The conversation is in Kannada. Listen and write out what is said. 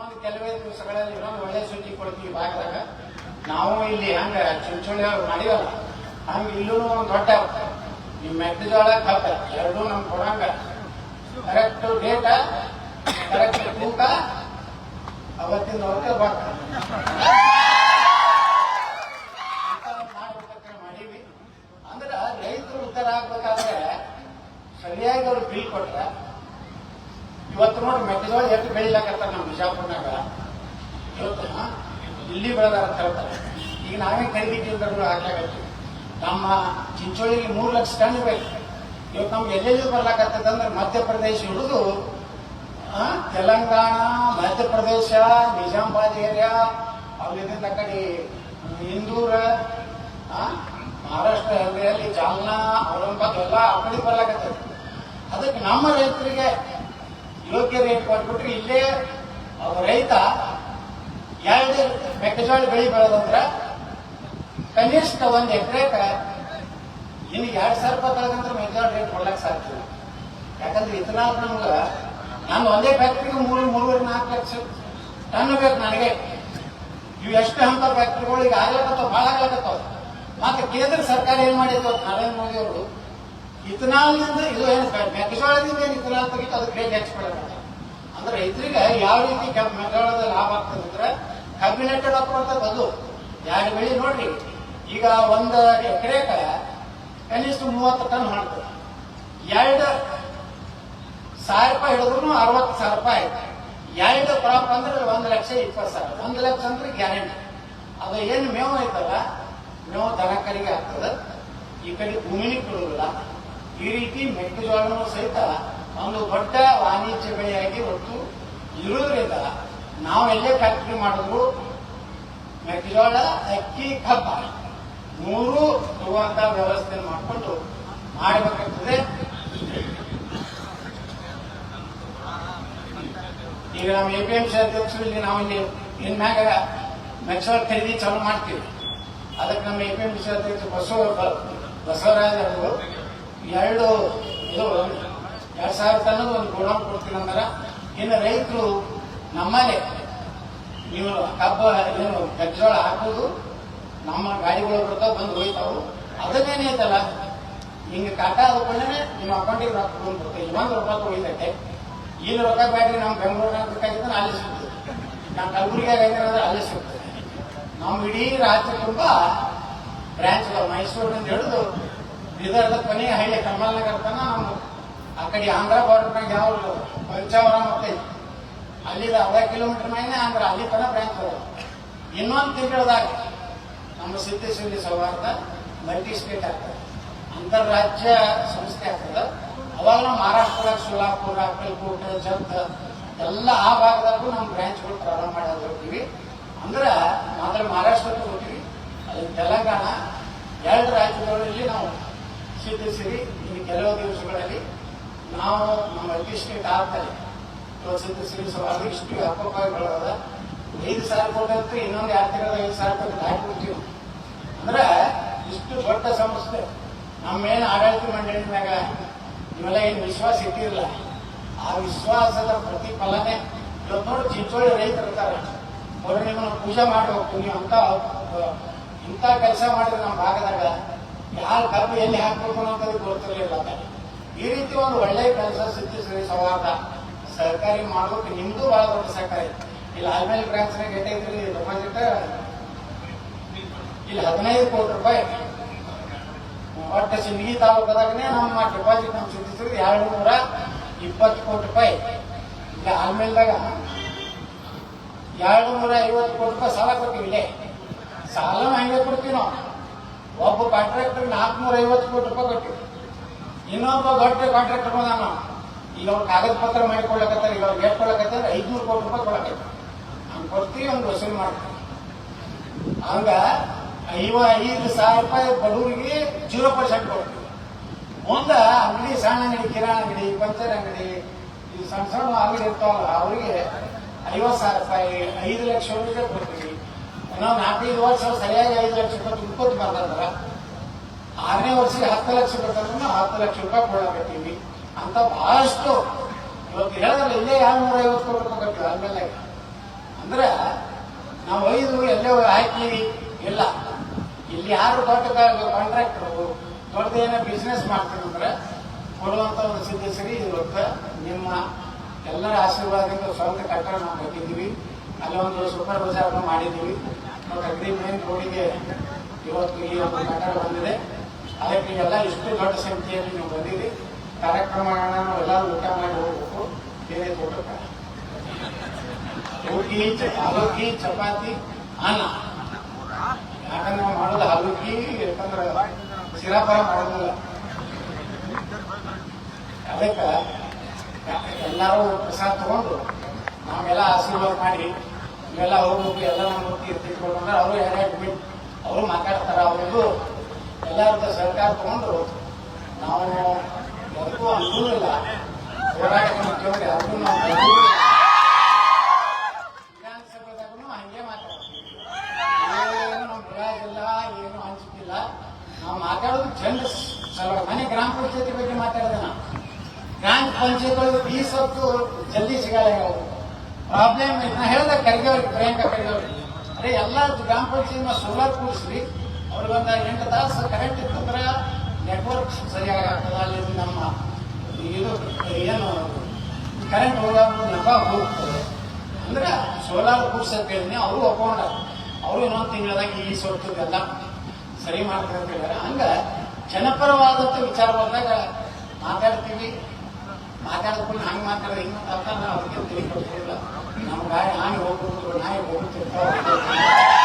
ಇನ್ನೊಂದು ಕೆಲವೇ ದಿವಸಗಳಲ್ಲಿ ಇನ್ನೊಂದು ಒಳ್ಳೆ ಸುದ್ದಿ ಕೊಡ್ತೀವಿ ಭಾಗದಾಗ. ನಾವು ಇಲ್ಲಿ ಹಂಗ ಚಿಂಚೋಳಿ ಅವ್ರು ಮಾಡಿವಲ್ಲ, ಹಂಗ ಇಲ್ಲೂ ಒಂದು ದೊಡ್ಡ ನಿಮ್ಮ ಮೆಕ್ಕೆಜೋಳ ಕಬ್ಬ, ಎರಡೂ ನಮ್ ಕೊಡಂಗ ಕರೆಕ್ಟ್ ಡೇಟ ಕರೆಕ್ಟ್ ತೂಕ ಅವತ್ತಿನ ಹೊರಗೆ ಮಾಡ್ಬೇಕಂತ ಮಾಡೀವಿ ಅಂದ್ರೆ ರೈತರು ಉತ್ತರ ಆಗ್ಬೇಕಾದ್ರೆ ಸರಿಯಾಗಿ ಅವ್ರು ಬಿಲ್ ಕೊಟ್ರ ಇವತ್ತು ನೋಡಿ ಮೆಕ್ಕೆಜೋಳ ಎಷ್ಟು ಬೆಳಿಲಾಕತ್ತಾರ ನಮ್ಮ ಬಿಜಾಪುರ್ನಾಗ. ಇವತ್ತು ಇಲ್ಲಿ ಬೆಳೆದಾರ ಅಂತ ಹೇಳ್ತಾರೆ. ಈಗ ನಾವೇ ಖರೀದಿ ಕೇಂದ್ರಗಳು ಹಾಕ್ಲಾಕತ್ತೀವಿ ನಮ್ಮ ಚಿಂಚೋಳಿಗೆ ಮೂರು ಲಕ್ಷ ಟನ್ ಬೇಕು ಇವತ್ತು ನಮ್ಗೆ ಎಲ್ಲೆಲ್ಲಿ ಬರ್ಲಾಕತ್ತದಂದ್ರೆ ಮಧ್ಯಪ್ರದೇಶ ಹಿಡಿದು ತೆಲಂಗಾಣ, ಮಧ್ಯಪ್ರದೇಶ ನಿಜಾಮಾಬಾದ್ ಏರಿಯಾ ಆ ಕಡೆ, ಇಂದೂರ ಮಹಾರಾಷ್ಟ್ರ ಎಲ್ರಿಯಲ್ಲಿ ಜಾಲ್ನಾ, ಔರಂಗಾಬಾದ್ ಎಲ್ಲ ಆ ಕಡೆ ಬರ್ಲಾಕತ್ತದ. ಅದಕ್ಕೆ ನಮ್ಮ ರೈತರಿಗೆ ಯೋಗ್ಯ ರೇಟ್ ಕೊಟ್ಬಿಟ್ರೆ ಇಲ್ಲೇ ರೈತ ಎರಡು ಮೆಕ್ಕೆಜೋಳ ಬೆಳಿ ಬೆಳೆದಂದ್ರೆ ಕನಿಷ್ಠ ಒಂದು ಎಕರೆಕ ಇಲ್ಲಿ ಎರಡು ಸಾವಿರ ರೂಪಾಯಿ ತಳಗಂತ್ರ ಮೆಕ್ಕೆಜೋಳ ರೇಟ್ ಕೊಡ್ಲಕ್ ಸಾಧ್ಯ. ಯಾಕಂದ್ರೆ ಇಥನಾಲ್ ನಮ್ಗ ನಾನು ಒಂದೇ ಫ್ಯಾಕ್ಟ್ರಿಗೆ ಮೂರು, ಮೂರುವರೆ, ನಾಲ್ಕು ಲಕ್ಷ ಟನ್ ಬೇಕು ನನಗೆ. ಇವು ಎಷ್ಟು ಹಂತ ಫ್ಯಾಕ್ಟ್ರಿಗಳು ಈಗ ಆಗ್ಲಕತ್ತಾವ, ಭಾಳ ಆಗ್ಲಕತ್ತವ. ಮತ್ತೆ ಕೇಂದ್ರ ಸರ್ಕಾರ ಏನ್ ಮಾಡಿದ್ರು ನರೇಂದ್ರ ಮೋದಿ ಅವರು ಇಥನಾಲ್ನಿಂದ ಇದು ಏನು ಮೆಕ್ಕೆಜೋಳದಿಂದ ಏನು ಇಥನಾಲ್ ತೆಗಿತು ರೇಟ್ ಹೆಚ್ಚು ಕೊಡಬೇಕು ಅಂದ್ರೆ ರೈತರಿಗೆ ಯಾವ ರೀತಿ ಮೆಕ್ಕೆಜೋಳದ ಲಾಭ ಆಗ್ತದೆ ಅಂದ್ರೆ ಕಬ್ಬಿನೆಟ್ಟೆಡ್ ಅಪ್ರೋಚ್ ಅದು ಎರಡು ಬೆಳೆ ನೋಡ್ರಿ. ಈಗ ಒಂದು ಎಕರೆಕ ಕನಿಷ್ಠ ಮೂವತ್ತು ಟನ್ ಮಾಡ್ತದೆ ಎರಡು ಸಾವಿರ ರೂಪಾಯಿ ಹಿಡಿದ್ರು ಅರವತ್ತು ಸಾವಿರ ರೂಪಾಯಿ ಆಯ್ತು. ಎರಡು ಕ್ರಾಪ್ ಅಂದ್ರೆ ಒಂದು ಲಕ್ಷ ಇಪ್ಪತ್ತು ಸಾವಿರ. ಒಂದು ಲಕ್ಷ ಅಂದ್ರೆ ಗ್ಯಾರಂಟಿ. ಅದು ಏನು ಮೇವು ಐತಲ್ಲ? ಮೇವು ದನಕರಿಗೆ ಆಗ್ತದೆ. ಈ ಕಡೆ ಭೂಮಿನಿ ಕೊಡುವುದಿಲ್ಲ. ಈ ರೀತಿ ಮೆಕ್ಕೆಜೋಳನೂ ಸಹಿತ ಒಂದು ದೊಡ್ಡ ವಾಣಿಜ್ಯ ಬೆಳೆಯಾಗಿ ಒಟ್ಟು ಇರುವುದರಿಂದ ನಾವು ಎಲ್ಲೇ ಫ್ಯಾಕ್ಟರಿ ಮಾಡಿದ್ರು ಮೆಕ್ಕೆಜೋಳ, ಅಕ್ಕಿ, ಕಬ್ಬ ಮೂರು ಇರುವಂತ ವ್ಯವಸ್ಥೆ ಮಾಡಿಕೊಂಡು ಮಾಡಬೇಕಾಗ್ತದೆ. ಈಗ ನಮ್ಮ ಎ ಪಿ ಎಂ ಸಿ ಅಧ್ಯಕ್ಷರು ಇಲ್ಲಿ ನಾವು ಇಲ್ಲಿ ಇನ್ಮ್ಯಾಗ ಮೆಕ್ಸೋರ್ ಖರೀದಿ ಚಾಲು ಮಾಡ್ತೀವಿ. ಅದಕ್ಕೆ ನಮ್ಮ ಎ ಪಿ ಎಂ ಸಿ ಅಧ್ಯಕ್ಷ ಬಸವ ಬಸವರಾಜ್ ಅವರು ಎರಡು ಇದು ಎರಡು ಸಾವಿರ ತನದ ಒಂದು ಗೋಡೌನ್ ಕೊಡ್ತೀನಿ ಅಂದ್ರೆ, ಇನ್ನು ರೈತರು ನಮ್ಮಲ್ಲೇ ನೀವು ಕಬ್ಬ, ಏನು ಗಜ್ಜೋಳ ಹಾಕೋದು, ನಮ್ಮ ಗಾಡಿಗಳು ಬರ್ತಾವ ಬಂದು ಹೋಯ್ತಾವು. ಅದನ್ನೇನೈತಲ್ಲ ಹಿಂಗೆ ಕಾಟ ಆದ್ಕೊಂಡೇ ನಿಮ್ಮ ಅಕೌಂಟಿಗೆ ರೊಕ್ಕ ಬಂದ್ಬಿಡ್ತದೆ ಇನ್ನೊಂದು ರೊಕ್ಕ ಹೋಯ್ತೈತೆ ಇಲ್ಲಿ ರೊಕ್ಕ ಬ್ಯಾಟ್ರಿ ನಮ್ಮ ಬೆಂಗಳೂರಿನಾಗ ಬೇಕಾಗಿದ್ರೆ ಅಲ್ಲಿ ಸಿಗ್ತದೆ. ನಮ್ಮ ಕಲಬುರಗಿಯಾಗ ಅಂದ್ರೆ ಅಲ್ಲಿ ಸಿಗ್ತದೆ. ನಮ್ಮ ಇಡೀ ರಾಜ್ಯ ತುಂಬ ಬ್ರಾಂಚ್ ಮೈಸೂರಿನಿಂದ ಹಿಡಿದು ಬೀದರ್ದ ಕೊನೆ ಹಳ್ಳಿ ಕಮಲ್ನಗರ ತನ ನಮ್ಮ ಆ ಕಡೆ ಆಂಧ್ರ ಬಾರ್ಡರ್ನಾಗ ಯಾವ ಪಂಚಾವರ ಮತ್ತೆ ಅಲ್ಲಿದ ಅರ್ಧ ಕಿಲೋಮೀಟರ್ ಮೇಲೆ ಆಂಧ್ರ, ಅಲ್ಲಿ ತನ ಅದಾವ ಇನ್ನೊಂದು ತಿಂಗಳದಾಗ ನಮ್ಮ ಸಿದ್ದೇಶ್ವರಿ ಸೌಹಾರ್ದ ಮಲ್ಟಿ ಸ್ಟೇಟ್ ಆಗ್ತದೆ. ಅಂತಾರಾಜ್ಯ ಸಂಸ್ಥೆ ಆಗ್ತದೆ. ಅವಾಗ ನಾವು ಮಹಾರಾಷ್ಟ್ರದಾಗ ಸೋಲಾಪುರ, ಅಕ್ಕಲ್ಕೋಟ, ಜತ್ ಎಲ್ಲ ಆ ಭಾಗದಾಗೂ ನಮ್ಮ ಬ್ರಾಂಚ್ಗಳು ಪ್ರಾರಂಭ ಮಾಡೋದು ಹೋಗ್ತೀವಿ. ಅಂದ್ರೆ ಮಾತ್ರ ಮಹಾರಾಷ್ಟ್ರಕ್ಕೆ ಹೋಗ್ತೀವಿ. ಅಲ್ಲಿ ತೆಲಂಗಾಣ, ಎರಡು ರಾಜ್ಯಗಳಲ್ಲಿ ನಾವು ಸಿದ್ಧಿಸಿರಿ ಇನ್ನು ಕೆಲವು ದಿವಸಗಳಲ್ಲಿ ನಾವು ನಮ್ಮ ಆದ್ಮೇಲೆ ಇವತ್ತು ಸಿದ್ಧಿಸಿರಿ ಸವಾಲು ಇಷ್ಟು ವ್ಯಾಪಕವಾಗಿ ಬೆಳೆದ ಐದು ಸಾವಿರ ಕೋಟಿ ಅಂತ ಇನ್ನೊಂದು ಎರಡು ತಿಂಗಳ ಐದು ಸಾವಿರ ಕೋಟಿ ದಾಟಿ ಬಿಡ್ತೀವಿ. ಅಂದ್ರೆ ಇಷ್ಟು ದೊಡ್ಡ ಸಂಸ್ಥೆ. ನಮ್ಮೇನು ಆಡಳಿತ ಮಂಡಳಿ ಮ್ಯಾಗ ಇವೆಲ್ಲ ಏನು ವಿಶ್ವಾಸ ಇಟ್ಟಿರಲ್ಲ. ಆ ವಿಶ್ವಾಸದ ಪ್ರತಿಫಲನೆ ಇವತ್ತು ನೋಡಿ ಚಿಂಚೋಳಿ ರೈತರು ಇರ್ತಾರೆ. ಅವ್ರು ನಿಮ್ಮನ್ನು ಪೂಜೆ ಮಾಡಬೇಕು. ನೀವು ಅಂತ ಇಂಥ ಕೆಲಸ ಮಾಡಿದ್ರೆ ನಮ್ಮ ಭಾಗದಾಗ ಯಾರು ಕಬ್ಬು ಎಲ್ಲಿ ಹಾಕ್ಬೇಕು ಅನ್ನೋದು ಗೊತ್ತಿರಲಿಲ್ಲ ಈ ರೀತಿ ಒಂದು ಒಳ್ಳೆ ಕೆಲಸ ಸಿದ್ಧಿಸಿರಿ ಸೌಹಾರ್ದ. ಸರ್ಕಾರಿ ಮಾಡೋಕೆ ನಿಮ್ದು ಬಹಳ ದೊಡ್ಡ ಸರ್ಕಾರಿ ಇಲ್ಲಿ ಆಲ್ಮೇಲ್ ಬ್ರಾಂಚ್ನಾಗ ಎಷ್ಟೈತ್ರಿ ಡೆಪಾಸಿಟ್ ಇಲ್ಲಿ, ಹದಿನೈದು ಕೋಟಿ ರೂಪಾಯಿ. ಒಟ್ಟು ಸಿಂದಗಿ ತಾಲೂಕದಾಗನೇ ನಮ್ಮ ಡೆಪಾಸಿಟ್ ನಮ್ಮ ಸಿದ್ಧಿಸಿದ್ರೆ ಎರಡು ನೂರ ಇಪ್ಪತ್ತು ಕೋಟಿ ರೂಪಾಯಿ. ಇಲ್ಲಿ ಆಲ್ಮೇಲ್ದಾಗ ಎರಡು ನೂರ ಐವತ್ತು ಕೋಟಿ ರೂಪಾಯಿ ಸಾಲ ಕೊಟ್ಟಿವಿ ಇಲ್ಲೇ. ಸಾಲ ಹೆಂಗೆ ಕೊಡ್ತೀವಿ ನಾವು. ಒಬ್ಬ ಕಾಂಟ್ರಾಕ್ಟರ್ ನಾಲ್ಕನೂರ ಐವತ್ತು ಕೋಟಿ ರೂಪಾಯಿ ಕೊಟ್ಟಿವಿ ಇನ್ನೊಬ್ಬ ದೊಡ್ಡ ಕಾಂಟ್ರಾಕ್ಟರ್ ಬಂದಾನ ಈಗ ಅವ್ರು ಕಾಗದ ಪತ್ರ ಮಾಡಿಕೊಳ್ಳಕತ್ತಾರೆ, ಈಗ ಅವ್ರಿಗೆ ಕೊಡಕತ್ತಾರೆ ಐದ್ನೂರು ಕೋಟಿ ರೂಪಾಯಿ ಕೊಡಕತ್ತಾರೆ ಹಂಗೆ ಕೊಡ್ತೀವಿ ಅವ್ನು ವಸೂಲಿ ಮಾಡ್ತಾರೆ ಹಂಗ ಐವ ಐದು ಸಾವಿರ ರೂಪಾಯಿ ಬಡವರಿಗೆ ಜೀರೋ ಪರ್ಸೆಂಟ್ ಕೊಡ್ತೀವಿ ಮುಂದೆ ಅಂಗಡಿ, ಸಣ್ಣ ಅಂಗಡಿ, ಕಿರಾಣ ಅಂಗಡಿ ಪಂಚರ್ ಅಂಗಡಿ ಇದು ಸಣ್ಣ ಸಣ್ಣ ಅಂಗಡಿ ಇರ್ತಾವಲ್ಲ, ಅವರಿಗೆ ಐವತ್ತು ಸಾವಿರ ರೂಪಾಯಿ, ಐದು ಲಕ್ಷ ರೂಪಾಯಿ ಕೊಡ್ತೀವಿ ಇನ್ನೊಂದು ನಾಲ್ಕೈದು ವರ್ಷ ಸರಿಯಾಗಿ ಐದು ಲಕ್ಷ ರೂಪಾಯಿ ತುಂಬ್ಕೊತ ಬಂದ್ರ ಆರನೇ ವರ್ಷಕ್ಕೆ ಹತ್ತು ಲಕ್ಷ ಬೇಕಾದ್ರೂ ಹತ್ತು ಲಕ್ಷ ರೂಪಾಯಿ ಕೊಡಕತ್ತೀವಿ ಅಂತ ಬಹಳಷ್ಟು ಇವತ್ತು ಹೇಳಿದ್ರೆ ಇಲ್ಲೇ ಯಾವ ನೂರ ಐವತ್ತು ಕೋಟಿ ರೂಪಾಯಿ ಕೊಡ್ತೀವಿ ಆಮೇಲೆ ಅಂದ್ರೆ ನಾವು ಐದು ಎಲ್ಲೇ ಹಾಕ್ತೀವಿ? ಇಲ್ಲ. ಇಲ್ಲಿ ಯಾರು ದೊಡ್ಡ ಕಾಂಟ್ರಾಕ್ಟರು ದೊಡ್ಡದೇನೋ ಬಿಸ್ನೆಸ್ ಮಾಡ್ತೀರಂದ್ರೆ ಕೊಡುವಂತ ಒಂದು ಸಿದ್ಧಸರಿ ಇವತ್ತು ನಿಮ್ಮ ಎಲ್ಲರ ಆಶೀರ್ವಾದದಿಂದ ಸ್ವಂತ ಕಟ್ಟಡ ನಾವು ಕಟ್ಟಿದ್ದೀವಿ. ಅಲ್ಲೊಂದು ಸೂಪರ್ ಬಜಾರ್ ಮಾಡಿದ್ದೀವಿ. ಮತ್ತು ಅಗ್ರಿ ಮೇನ್ ರೋಡಿಗೆ ಇವತ್ತು ಈ ಒಂದು ಕಟ್ಟಡ ಬಂದಿದೆ. ಅದಕ್ಕೆ ಎಲ್ಲ ಇಷ್ಟು ದೊಡ್ಡ ಸಂಖ್ಯೆಯಲ್ಲಿ ನೀವು ಬಂದಿರಿ. ಕಾರ್ಯಕ್ರಮ ನಾವು ಎಲ್ಲರೂ ಊಟ ಮಾಡಿ ಹೋಗ್ಬೇಕು. ಬೇರೆ ತೋಟಕ್ಕೆ. ರೋಟಿ ಚ- ಚಪಾತಿ, ಅನ್ನ. ಯಾಕಂದ್ರೆ ನಾವು ಮಾಡೋದು ಅವಲಕ್ಕಿ ಯಾಕಂದ್ರೆ ಸಿರಾಪರ ಮಾಡೋದಿಲ್ಲ. ಅದಕ್ಕೆ ಎಲ್ಲರೂ ಪ್ರಸಾದ ತಗೊಂಡು ನಾವೆಲ್ಲ ಆಶೀರ್ವಾದ ಮಾಡಿ ಇವೆಲ್ಲ ಹೋಗ್ಬೇಕು ಎಲ್ಲ ನಮ್ಮ ತೀರ್ತಿಟ್ಕೊಂಡು ಅಂದ್ರೆ ಅವರು ಯಾರ್ಯಾರು ಬಿಟ್ಟು ಅವರು ಮಾತಾಡ್ತಾರೆ, ಅವರಿಗೂ ಎಲ್ಲರದ ಸರ್ಕಾರ ತಗೊಂಡ್ರು. ನಾವು ಯಾರಿಗೂ ಅನುಕೂಲ ಇಲ್ಲ. ಹೋರಾಟಕ್ಕೆ ಮುಖ್ಯವಾಗಿ ಯಾರಿಗೂ ನಾವು. ವಿಧಾನಸಭೆದಾಗೂ ಹಂಗೆ ಮಾತಾಡ್ತೀವಿ. ಏನು ನಮ್ಮ ಬಿಡಾಗಿಲ್ಲ ಏನು ಹಂಚಿಕಿಲ್ಲ ನಾವು ಮಾತಾಡೋದು ಜನರ ಸಲುವಾಗಿ ಮನೆ ಗ್ರಾಮ ಪಂಚಾಯತಿ ಬಗ್ಗೆ ಮಾತಾಡಿದೆ ಗ್ರಾಮ ಪಂಚಾಯತ್ ಈ ಹೊತ್ತು ಜಲ್ದಿ ಸಿಗಲ್ಲ ಅವರು ಪ್ರಾಬ್ಲಮ್ ನಾ ಹೇಳ್ದೆ ಕರ್ಗವ್ರಿಗೆ ಪ್ರಿಯಾಂಕಾ ಅವ್ರಿಗೆ ಅದೇ ಎಲ್ಲ ಗ್ರಾಮ ಪಂಚಾಯತ್ ಸೋಲಾರ್ ಕೂಡಿಸ್ರಿ. ಅವ್ರಿಗೊಂದು ಎಂಟು ತಾಸು ಕರೆಂಟ್ ಇತ್ತಂದ್ರೆ ನೆಟ್ವರ್ಕ್ ಸರಿಯಾಗಿ ಆಗ್ತದ ಅಲ್ಲಿ ನಮ್ಮ ಇದು, ಏನು ಕರೆಂಟ್ ಹೋಗೋದು ನೆಪ ಹೋಗ್ತದೆ. ಅಂದ್ರೆ ಸೋಲಾರ್ ಕೂಡ್ಸಕ್ ಹೇಳಿದ್ನಿ, ಅವರು ಒಪ್ಕೊಂಡ ಅವರು ಇನ್ನೊಂದು ತಿಂಗಳದಾಗ ಈ ಸೊತ್ತದೆಲ್ಲ ಸರಿ ಮಾಡ್ತಾರೆ ಅಂತ ಹೇಳ್ಯಾರ ಹಂಗ ಜನಪರವಾದಂತ ವಿಚಾರ ಬಂದಾಗ ಮಾತಾಡ್ತೀವಿ. ಮಾತಾಡ್ಕೊಂಡು ನಾನು ಮಾತಾಡಿದ್ರೆ ಹಿಂಗೆ ಮಾತಾಡ್ತಾರೆ ಅವ್ರಿಗೆ ತಿಳಿ ಕೊಡ್ತಿಲ್ಲ ನಮ್ಮ ಗಾಡಿ ಹಾನಿ ಹೋಗ್ಬಿಟ್ಟು ನಾಯಿ ಹೋಗುತ್ತಿರ್ತಾವ